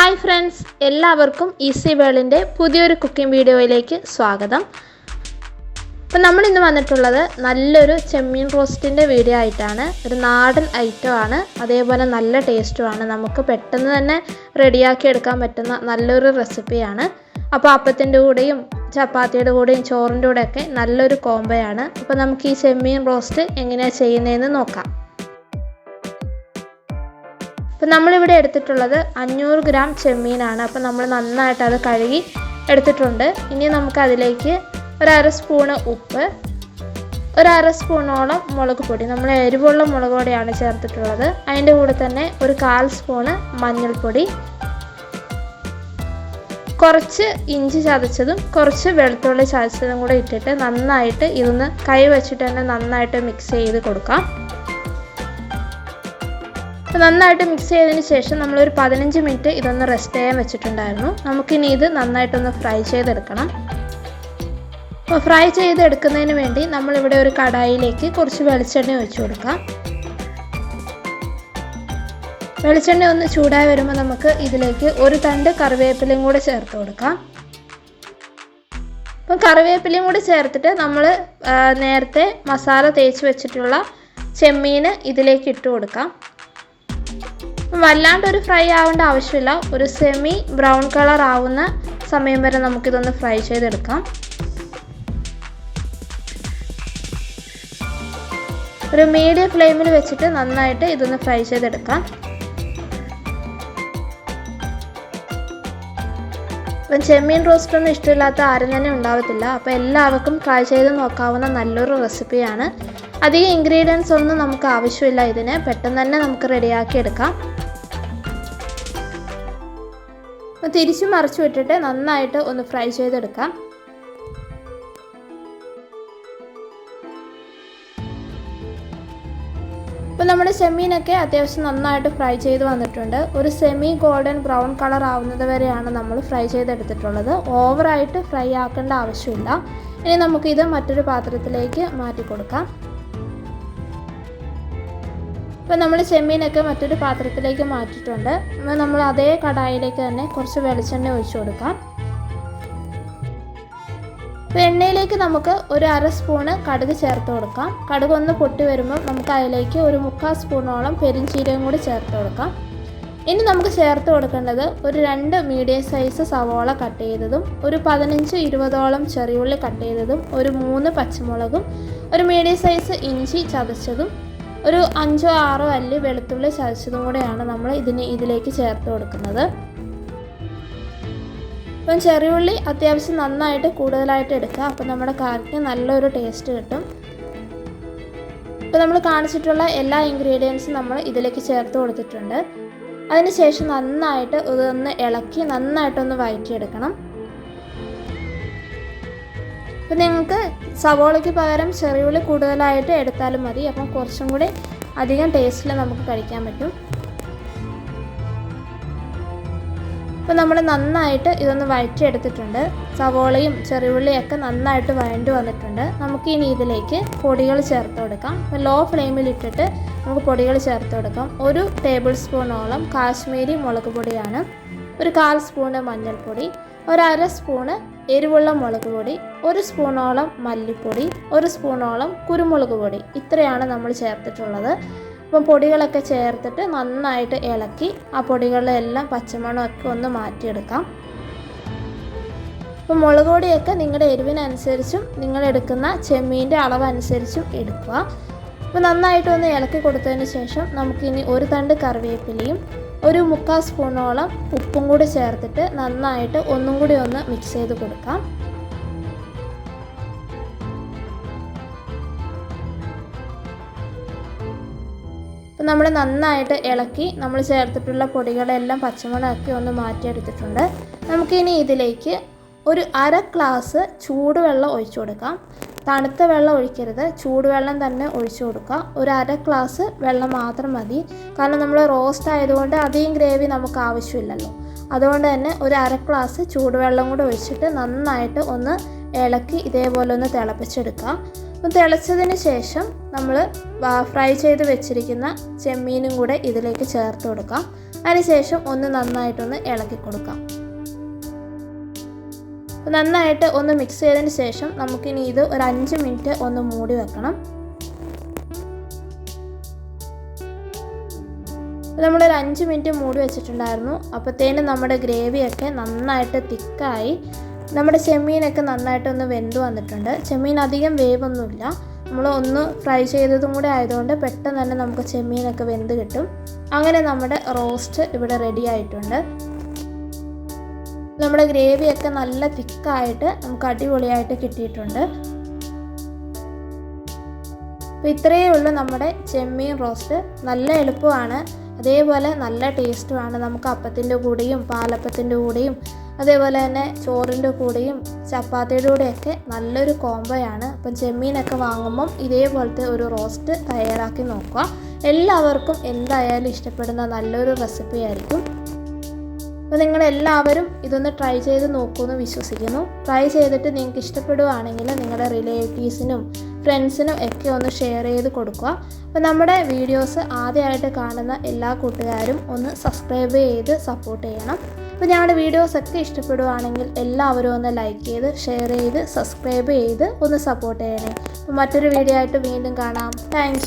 Hi friends എല്ലാവർക്കും easy വേളിന്റെ പുതിയൊരു കുക്കിംഗ് വീഡിയോയിലേക്ക് സ്വാഗതം. അപ്പം നമ്മൾ ഇന്ന് വന്നിട്ടുള്ളത് നല്ലൊരു ചെമ്മീൻ റോസ്റ്റിന്റെ വീഡിയോ ആയിട്ടാണ്. ഒരു നാടൻ ഐറ്റം ആണ്. അതേപോലെ നല്ല ടേസ്റ്റുമാണ് നമുക്ക് പെട്ടെന്ന് തന്നെ റെഡിയാക്കി എടുക്കാൻ പറ്റുന്ന നല്ലൊരു റെസിപ്പിയാണ് അപ്പോൾ അപ്പത്തിന്റെ കൂടെയും ചപ്പാത്തിയുടെ കൂടെയും ചോറിന്റെ കൂടെയൊക്കെ നല്ലൊരു കോംബോയാണ് അപ്പോൾ നമുക്ക് ഈ ചെമ്മീൻ റോസ്റ്റ് എങ്ങനെയാണ് ചെയ്യുന്നതെന്ന് നോക്കാം. അപ്പം നമ്മളിവിടെ എടുത്തിട്ടുള്ളത് അഞ്ഞൂറ് ഗ്രാം ചെമ്മീനാണ്. അപ്പോൾ നമ്മൾ നന്നായിട്ട് അത് കഴുകി എടുത്തിട്ടുണ്ട്. ഇനി നമുക്ക് അതിലേക്ക് ഒരു അര സ്പൂണ് ഉപ്പ് ഒരര സ്പൂണോളം മുളക് പൊടി. നമ്മൾ എരിവുള്ള മുളക് പൊടിയാണ് ചേർത്തിട്ടുള്ളത്. അതിന്റെ കൂടെ തന്നെ ഒരു കാൽ സ്പൂണ് മഞ്ഞൾപ്പൊടി കുറച്ച് ഇഞ്ചി ചതച്ചതും കുറച്ച് വെളുത്തുള്ളി ചതച്ചതും കൂടെ ഇട്ടിട്ട് നന്നായിട്ട് ഇതൊന്ന് കൈ വെച്ചിട്ട് തന്നെ നന്നായിട്ട് മിക്സ് ചെയ്ത് കൊടുക്കാം. നന്നായിട്ട് മിക്സ് ചെയ്തതിന് ശേഷം നമ്മളൊരു പതിനഞ്ച് മിനിറ്റ് ഇതൊന്ന് റെസ്റ്റ് ചെയ്യാൻ വെച്ചിട്ടുണ്ടായിരുന്നു. നമുക്കിനി ഇത് നന്നായിട്ടൊന്ന് ഫ്രൈ ചെയ്തെടുക്കണം. അപ്പോൾ ഫ്രൈ ചെയ്തെടുക്കുന്നതിന് വേണ്ടി നമ്മളിവിടെ ഒരു കടായിലേക്ക് കുറച്ച് വെളിച്ചെണ്ണ ഒഴിച്ചു കൊടുക്കാം. വെളിച്ചെണ്ണ ഒന്ന് ചൂടായി വരുമ്പോൾ നമുക്ക് ഇതിലേക്ക് ഒരു തണ്ട് കറിവേപ്പിലയും കൂടെ ചേർത്ത് കൊടുക്കാം. അപ്പം കറിവേപ്പിലയും കൂടി ചേർത്തിട്ട് നമ്മൾ നേരത്തെ മസാല തേച്ച് വെച്ചിട്ടുള്ള ചെമ്മീൻ ഇതിലേക്ക് ഇട്ട് കൊടുക്കാം. വല്ലാണ്ട് ഒരു ഫ്രൈ ആവേണ്ട ആവശ്യമില്ല. ഒരു സെമി ബ്രൗൺ കളർ ആവുന്ന സമയം വരെ നമുക്കിതൊന്ന് ഫ്രൈ ചെയ്തെടുക്കാം. ഒരു മീഡിയം ഫ്ലെയിമിൽ വെച്ചിട്ട് നന്നായിട്ട് ഇതൊന്ന് ഫ്രൈ ചെയ്തെടുക്കാം. അപ്പം ചെമ്മീൻ റോസ്റ്റ് ഒന്നും ഇഷ്ടമില്ലാത്ത ആരും തന്നെ ഉണ്ടാവത്തില്ല. അപ്പോൾ എല്ലാവർക്കും ട്രൈ ചെയ്ത് നോക്കാവുന്ന നല്ലൊരു റെസിപ്പിയാണ് അധികം ഇൻഗ്രീഡിയൻസ് ഒന്നും നമുക്ക് ആവശ്യമില്ല ഇതിന്. പെട്ടെന്ന് തന്നെ നമുക്ക് റെഡിയാക്കി എടുക്കാം. തിരിച്ചു മറിച്ചു വിട്ടിട്ട് നന്നായിട്ട് ഒന്ന് ഫ്രൈ ചെയ്തെടുക്കാം. അപ്പോൾ നമ്മുടെ ചെമ്മീനൊക്കെ അത്യാവശ്യം നന്നായിട്ട് ഫ്രൈ ചെയ്ത് വന്നിട്ടുണ്ട്. ഒരു സെമി ഗോൾഡൻ ബ്രൗൺ കളർ ആവുന്നത് വരെയാണ് നമ്മൾ ഫ്രൈ ചെയ്തെടുത്തിട്ടുള്ളത്. ഓവറായിട്ട് ഫ്രൈ ആക്കേണ്ട ആവശ്യമില്ല. ഇനി നമുക്കിത് മറ്റൊരു പാത്രത്തിലേക്ക് മാറ്റി കൊടുക്കാം ഇപ്പോൾ നമ്മൾ ചെമ്മീനൊക്കെ മറ്റൊരു പാത്രത്തിലേക്ക് മാറ്റിയിട്ടുണ്ട്. നമ്മൾ അതേ കടായിലേക്ക് തന്നെ കുറച്ച് വെളിച്ചെണ്ണ ഒഴിച്ചു കൊടുക്കാം. അപ്പോൾ എണ്ണയിലേക്ക് നമുക്ക് ഒരു അര സ്പൂണ് കടുക് ചേർത്ത് കൊടുക്കാം. കടുക് ഒന്ന് പൊട്ടി വരുമ്പോൾ നമുക്ക് അതിലേക്ക് ഒരു മുക്കാൽ സ്പൂണോളം പെരിഞ്ചീരകം കൂടി ചേർത്ത് കൊടുക്കാം. ഇനി നമുക്ക് ചേർത്ത് കൊടുക്കേണ്ടത് ഒരു രണ്ട് മീഡിയം സൈസ് സവോള കട്ട് ചെയ്തതും ഒരു പതിനഞ്ച് ഇരുപതോളം ചെറിയുള്ളി കട്ട് ചെയ്തതും ഒരു മൂന്ന് പച്ചമുളകും ഒരു മീഡിയം സൈസ് ഇഞ്ചി ചതച്ചതും ഒരു അഞ്ചോ ആറോ അല്ലി വെളുത്തുള്ളി ചതച്ചതും കൂടെയാണ് നമ്മൾ ഇതിന് ഇതിലേക്ക് ചേർത്ത് കൊടുക്കുന്നത്. അപ്പം ചെറിയുള്ളി അത്യാവശ്യം നന്നായിട്ട് കൂടുതലായിട്ട് എടുക്കുക അപ്പം നമ്മുടെ കറിക്ക് നല്ലൊരു ടേസ്റ്റ് കിട്ടും. ഇപ്പോൾ നമ്മൾ കാണിച്ചിട്ടുള്ള എല്ലാ ഇൻഗ്രീഡിയൻസും നമ്മൾ ഇതിലേക്ക് ചേർത്ത് കൊടുത്തിട്ടുണ്ട്. അതിനുശേഷം നന്നായിട്ട് ഇതൊന്ന് ഇളക്കി നന്നായിട്ടൊന്ന് വഴറ്റിയെടുക്കണം അപ്പം നിങ്ങൾക്ക് സവോളയ്ക്ക് പകരം ചെറിയുള്ളി കൂടുതലായിട്ട് എടുത്താലും മതി. അപ്പം കുറച്ചും കൂടി അധികം ടേസ്റ്റിൽ നമുക്ക് കഴിക്കാൻ പറ്റും. അപ്പോൾ നമ്മൾ നന്നായിട്ട് ഇതൊന്ന് വഴറ്റിയെടുത്തിട്ടുണ്ട്. സവോളയും ചെറിയുള്ളിയൊക്കെ നന്നായിട്ട് വഴണ്ടു വന്നിട്ടുണ്ട്. നമുക്ക് ഇനി ഇതിലേക്ക് പൊടികൾ ചേർത്ത് കൊടുക്കാം. അപ്പോൾ ലോ ഫ്ലെയിമിൽ ഇട്ടിട്ട് നമുക്ക് പൊടികൾ ചേർത്ത് കൊടുക്കാം. ഒരു ടേബിൾ സ്പൂണോളം കാശ്മീരി മുളക് പൊടിയാണ്. ഒരു കാൽ സ്പൂണ് മഞ്ഞൾപ്പൊടി. ഒരു അര സ്പൂണ് എരിവുള്ള മുളക് പൊടി ഒരു സ്പൂണോളം മല്ലിപ്പൊടി ഒരു സ്പൂണോളം കുരുമുളക് പൊടി. ഇത്രയാണ് നമ്മൾ ചേർത്തിട്ടുള്ളത്. അപ്പം പൊടികളൊക്കെ ചേർത്തിട്ട് നന്നായിട്ട് ഇളക്കി ആ പൊടികളെല്ലാം പച്ചമണമൊക്കെ ഒന്ന് മാറ്റിയെടുക്കാം. അപ്പം മുളക് പൊടിയൊക്കെ നിങ്ങളുടെ എരിവിനനുസരിച്ചും നിങ്ങൾ എടുക്കുന്ന ചെമ്മീന്റെ അളവനുസരിച്ചും എടുക്കുക. അപ്പോൾ നന്നായിട്ടൊന്ന് ഇളക്കി കൊടുത്തതിന് ശേഷം നമുക്കിനി ഒരു തണ്ട് കറിവേപ്പിലയും ഒരു മുക്കാൽ സ്പൂണോളം ഉപ്പും കൂടി ചേർത്തിട്ട് നന്നായിട്ട് ഒന്നും കൂടി ഒന്ന് മിക്സ് ചെയ്ത് കൊടുക്കാം. അപ്പം നമ്മൾ നന്നായിട്ട് ഇളക്കി നമ്മൾ ചേർത്തിട്ടുള്ള പൊടികളെല്ലാം പച്ചമുളകൊക്കെ ഒന്ന് മാറ്റിയെടുത്തിട്ടുണ്ട്. നമുക്കിനി ഇതിലേക്ക് ഒരു അര ഗ്ലാസ് ചൂടുവെള്ളം ഒഴിച്ചു കൊടുക്കാം. തണുത്ത വെള്ളം ഒഴിക്കരുത്. ചൂടുവെള്ളം തന്നെ ഒഴിച്ചു കൊടുക്കുക. ഒരു അര ഗ്ലാസ് വെള്ളം മാത്രം മതി. കാരണം നമ്മൾ റോസ്റ്റ് ആയതുകൊണ്ട് അധികം ഗ്രേവി നമുക്ക് ആവശ്യമില്ലല്ലോ. അതുകൊണ്ട് തന്നെ ഒരു അര ഗ്ലാസ് ചൂടുവെള്ളം കൂടെ ഒഴിച്ചിട്ട് നന്നായിട്ട് ഒന്ന് ഇളക്കി ഇതേപോലെ ഒന്ന് തിളപ്പിച്ചെടുക്കുക. അപ്പം തിളച്ചതിന് ശേഷം നമ്മൾ ഫ്രൈ ചെയ്ത് വെച്ചിരിക്കുന്ന ചെമ്മീനും കൂടെ ഇതിലേക്ക് ചേർത്ത് കൊടുക്കാം അതിനുശേഷം ഒന്ന് നന്നായിട്ടൊന്ന് ഇളക്കി കൊടുക്കാം നന്നായിട്ട് ഒന്ന് മിക്സ് ചെയ്തതിന് ശേഷം നമുക്കിനി ഇത് ഒരു അഞ്ച് മിനിറ്റ് ഒന്ന് മൂടി വെക്കണം. നമ്മളൊരു അഞ്ച് മിനിറ്റ് മൂടി വെച്ചിട്ടുണ്ടായിരുന്നു. അപ്പോഴത്തേനും നമ്മുടെ ഗ്രേവിയൊക്കെ നന്നായിട്ട് തിക്കായി. നമ്മുടെ ചെമ്മീനൊക്കെ നന്നായിട്ടൊന്ന് വെന്ത് വന്നിട്ടുണ്ട്. ചെമ്മീൻ അധികം വേവൊന്നുമില്ല. നമ്മൾ ഒന്ന് ഫ്രൈ ചെയ്തതും കൂടെ ആയതുകൊണ്ട് പെട്ടെന്ന് തന്നെ നമുക്ക് ചെമ്മീനൊക്കെ വെന്ത് കിട്ടും. അങ്ങനെ നമ്മുടെ റോസ്റ്റ് ഇവിടെ റെഡി ആയിട്ടുണ്ട്. നമ്മുടെ ഗ്രേവിയൊക്കെ നല്ല തിക്കായിട്ട് നമുക്ക് അടിപൊളിയായിട്ട് കിട്ടിയിട്ടുണ്ട്. അപ്പോൾ ഇത്രയേ ഉള്ളൂ നമ്മുടെ ചെമ്മീൻ റോസ്റ്റ്. നല്ല എളുപ്പമാണ്. അതേപോലെ നല്ല ടേസ്റ്റുമാണ് നമുക്ക് അപ്പത്തിന്റെ കൂടെയും പാലപ്പത്തിന്റെ കൂടെയും അതേപോലെ തന്നെ ചോറിന്റെ കൂടെയും ചപ്പാത്തിയുടെ കൂടെയൊക്കെ നല്ലൊരു കോംബോയാണ് അപ്പം ചെമ്മീനൊക്കെ വാങ്ങുമ്പം ഇതേപോലത്തെ ഒരു റോസ്റ്റ് തയ്യാറാക്കി നോക്കുക. എല്ലാവർക്കും എന്തായാലും ഇഷ്ടപ്പെടുന്ന നല്ലൊരു റെസിപ്പി ആയിരിക്കും. അപ്പോൾ നിങ്ങളെല്ലാവരും ഇതൊന്ന് ട്രൈ ചെയ്ത് നോക്കുമെന്ന് വിശ്വസിക്കുന്നു. ട്രൈ ചെയ്തിട്ട് നിങ്ങൾക്ക് ഇഷ്ടപ്പെടുവാണെങ്കിൽ നിങ്ങളുടെ റിലേറ്റീവ്സിനും ഫ്രണ്ട്സിനും ഒക്കെ ഒന്ന് ഷെയർ ചെയ്ത് കൊടുക്കുക. അപ്പോൾ നമ്മുടെ വീഡിയോസ് ആദ്യമായിട്ട് കാണുന്ന എല്ലാ കൂട്ടുകാരും ഒന്ന് സബ്സ്ക്രൈബ് ചെയ്ത് സപ്പോർട്ട് ചെയ്യണം. അപ്പോൾ ഞങ്ങളുടെ വീഡിയോസൊക്കെ ഇഷ്ടപ്പെടുവാണെങ്കിൽ എല്ലാവരും ഒന്ന് ലൈക്ക് ചെയ്ത് ഷെയർ ചെയ്ത് സബ്സ്ക്രൈബ് ചെയ്ത് ഒന്ന് സപ്പോർട്ട് ചെയ്യണേ. അപ്പോൾ മറ്റൊരു വീഡിയോ ആയിട്ട് വീണ്ടും കാണാം. താങ്ക്